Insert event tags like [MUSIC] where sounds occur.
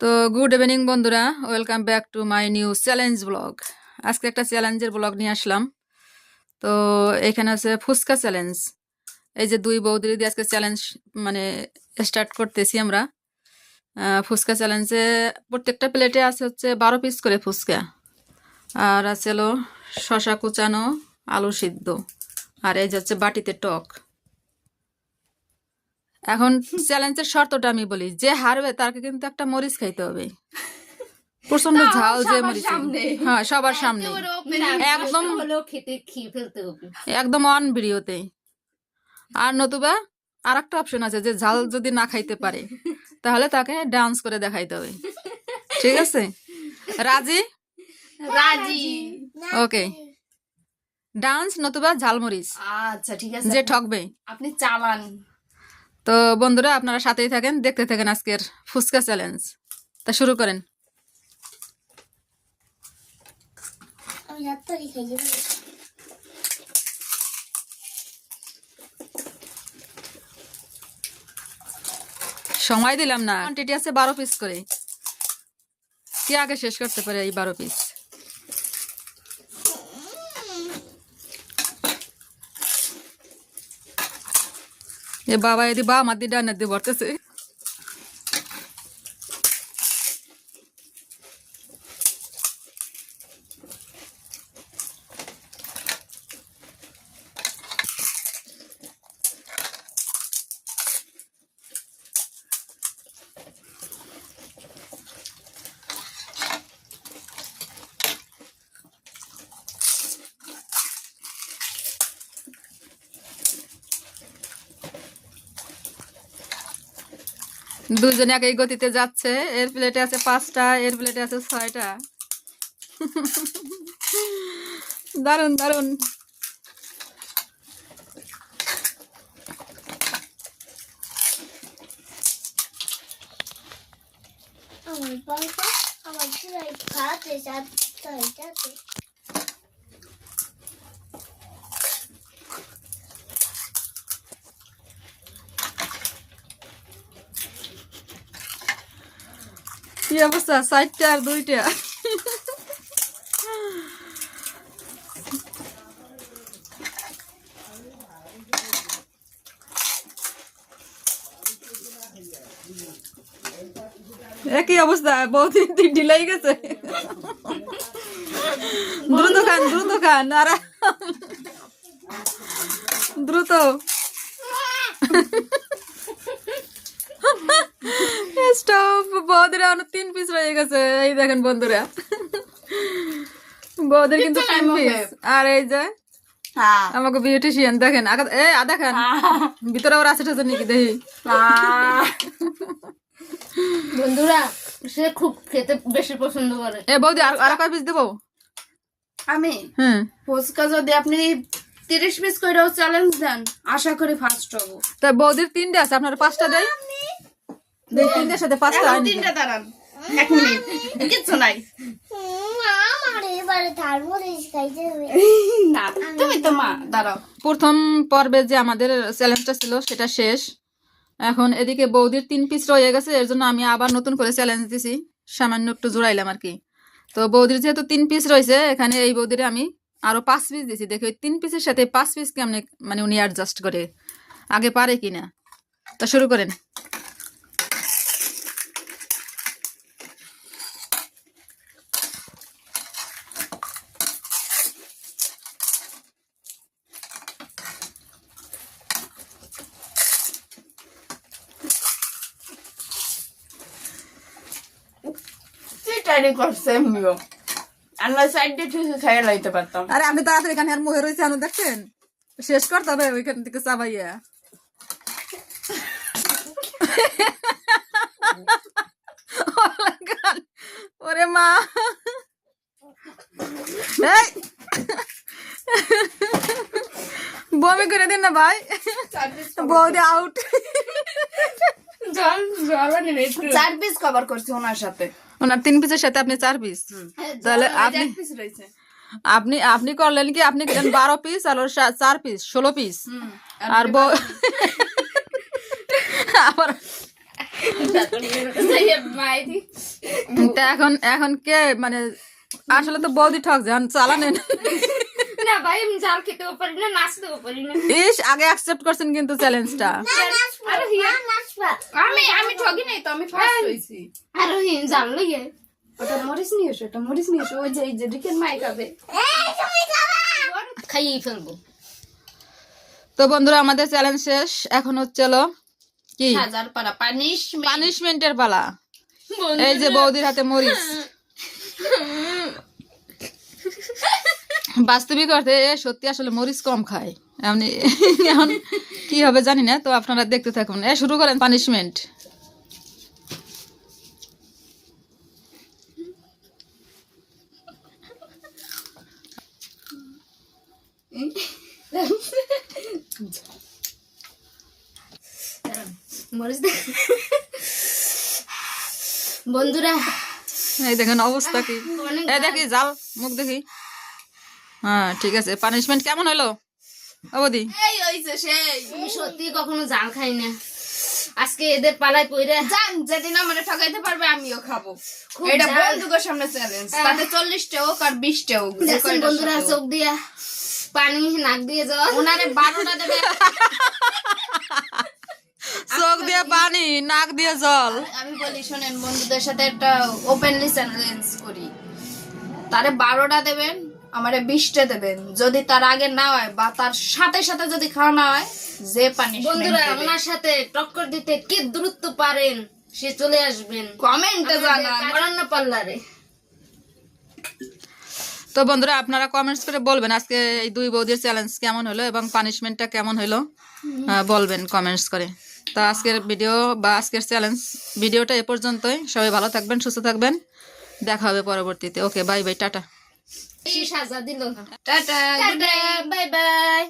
তো good evening বন্ধুরা, welcome back to my new challenge blog. আজকে একটা চ্যালেঞ্জের ব্লগ নিয়ে আসলাম। তো এখানে আছে ফুচকা চ্যালেঞ্জ। এই যে দুই বৌদির দিয়ে আজকে চ্যালেঞ্জ মানে স্টার্ট করতেছি আমরা। ফুচকা চ্যালেঞ্জে প্রত্যেকটা প্লেটে আছে হচ্ছে বারো পিস করে ফুচকা। আর আছে হলো শশা কুচানো, আলু সিদ্ধ, আর এই যে হচ্ছে বাটিতে টক। এখন চ্যালেঞ্জের শর্তটা আমি বলি যে হারবে তাকে কিন্তু একটা মরিচ খাইতে হবে। প্রচণ্ড ঝাল যে মরিচ হ্যাঁ সবার সামনে। একদম একদম অন ভিডিওতে আর নতুবা আর একটা অপশন আছে যে ঝাল যদি না খাইতে পারে তাহলে তাকে ডান্স করে দেখাইতে হবে। ঠিক আছে? রাজি? রাজি। ওকে ডান্স নতুবা ঝালমরিচ আচ্ছা ঠিক আছে। যে ঠকবে। আপনি চালান। তো বন্ধুরা আপনারা সাথেই থাকেন দেখতে থাকেন আজকের ফুচকা চ্যালেঞ্জ তা শুরু করেন। সময় দিলাম না। কোয়ান্টিটি আছে বারো পিস করে। কে আগে শেষ করতে পারে এই বারো পিস এ বাবা এদি বা আমার দিয়ে ডানের দিয়ে বর্তেছে। দুজনে একই গতিতে যাচ্ছে। এর প্লেটে আছে পাঁচটা, এর প্লেটে আছে ছয়টা। দারুণ দারুণ আমার বাবা আমার চুলাই খাতে কি অবস্থা? চারটা আর দুইটা। একই অবস্থা তুই ঢিলাই গেছে। দ্রুত খান দ্রুত খান আর দ্রুত। বৌদিরা তিন পিস রয়ে গেছে। এই দেখেন বন্ধুরা। বৌদির কিন্তু তিন পিস আর এই যে হ্যাঁ। আমাকে বিউটিশিয়ান দেখেন এ আদা খান ভিতরে আবার আছে নাকি দেখি। বন্ধুরা সে খুব খেতে বেশি পছন্দ করে। এ বৌদি আর আর কয় পিস দেবো? আমি? হ্যাঁ ফুচকা যদি আপনি তিরিশ পিস করেও চ্যালেঞ্জ দেন আশা করি ফার্স্ট হব। তা বৌদির তিনটে আছে আপনার পাঁচটা দেয় তিনটের সাথে পাঁচটা এখন তিনটা দাঁড়ান। এক মিনিট কিচ্ছু নাই। আমার এবারে থার্মোলিস খাইতে হবে না তুমি তো মা দাঁড়াও। প্রথম পর্বে যে আমাদের চ্যালেঞ্জটা ছিল সেটা শেষ। এখন এদিকে বৌদির তিন পিস রয়ে গেছে এর জন্য আমি আবার নতুন করে চ্যালেঞ্জ দিছি। সামান্য একটু জোড়াইলাম আর কি। তো বৌদির যেহেতু তিন পিস রয়েছে এখানে এই বৌদিরে আমি আরও পাঁচ পিস দিছি। দেখি ওই তিন পিসের সাথে পাঁচ পিস কেমনে মানে উনি অ্যাডজাস্ট করে আগে পারে কিনা। তা শুরু করেন। করছে আর নয় সাইড খাইয়ে লাইতে পারতাম। আরে আপনি তাড়াতাড়ি এখানে আর রয়েছে দেখছেন? শেষ করতে হবে ওইখান থেকে চাবাইয়া! [LAUGHS] ওরে মা। বমি করে দিন না ভাই। বৌদি আউট চার পিস কভার করছি ওনার সাথে। ওনার তিন পিসের সাথে আপনি চার পিস তাহলে আপনি পিস রয়েছে। আপনি আপনি করলেন কি আপনি বারো পিস আর ওর চার পিস ষোলো পিস আর বউ আবার এখন এখন কে মানে আসলে তো বৌদি ঠক যান চালানেন। না ভাই আমি জাল খেতেও পারি না নাচতেও পারি না। ইস আগে অ্যাকসেপ্ট করছেন কিন্তু চ্যালেঞ্জটা আর হিয়া। আমি আমি ঠকি নাই তো আমি ফার্স্ট হইছি আর জাল লইয়ে। ওটা মরিস নিয়ে এসো ওটা মরিস নিয়ে এসো ওই যে এই যে রিকের মাই খাবে এই তুমি খাবা খাইয়ে ফেলব। তো বন্ধুরা আমাদের চ্যালেঞ্জ শেষ। এখন হচ্ছে হলো কি? হাজার পারা পানিশ পানিশমেন্টের পালা। এই যে বৌদির হাতে মরিচ। [LAUGHS] বাস্তবিক অর্থে সত্যি আসলে মরিচ কম খায়। এমনি এখন কি হবে জানি না তো আপনারা দেখতে থাকুন। এ শুরু করেন পানিশমেন্ট বন্ধুরা এই দেখেন অবস্থা কি। দেখি জাল মুখ দেখি। হ্যাঁ ঠিক আছে। পানিশমেন্ট কেমন হলো? অবধি। এই হইছে সেই। সত্যি কখনো জাল খাই না। আজকে এদের পালায় পইরা জান যেদিন আমারে ঠকাইতে পারবে আমিও খাব। এটা জাল। বন্ধুকের সামনে চ্যালেঞ্জ তাতে চল্লিশটা হোক আর বিশটা হোক যে দেখছেন কয়টা বন্ধুরা চোখ দিয়া পানি নাক দিয়ে জল। ওনারে বারোটা দেবে। চোখ দিয়ে পানি নাক দিয়ে জল। আমি বলি শোনেন বন্ধুদের সাথে একটা ওপেনলি চ্যালেঞ্জ করি। তারে বারোটা দেবেন আমারে বিশটা দেবেন। যদি তার আগে না হয় বা তার সাথে সাথে যদি খাওয়া না হয় যে পানি বন্ধুরা ওনার সাথে টক্কর দিতে কি দূরত্ব পারেন? সে চলে আসবেন। কমেন্টে জানান। পাল্লারে তো বন্ধুরা আপনারা কমেন্টস করে বলবেন আজকে এই দুই বৌদির চ্যালেঞ্জ কেমন হলো এবং পানিশমেন্টটা কেমন হলো? বলবেন কমেন্টস করে। তা আজকের ভিডিও বা আজকের চ্যালেঞ্জ ভিডিওটা এ পর্যন্তই। সবাই ভালো থাকবেন সুস্থ থাকবেন। দেখা হবে পরবর্তীতে। Okay bye bye tata. সাজা দিল টাটা বাই বাই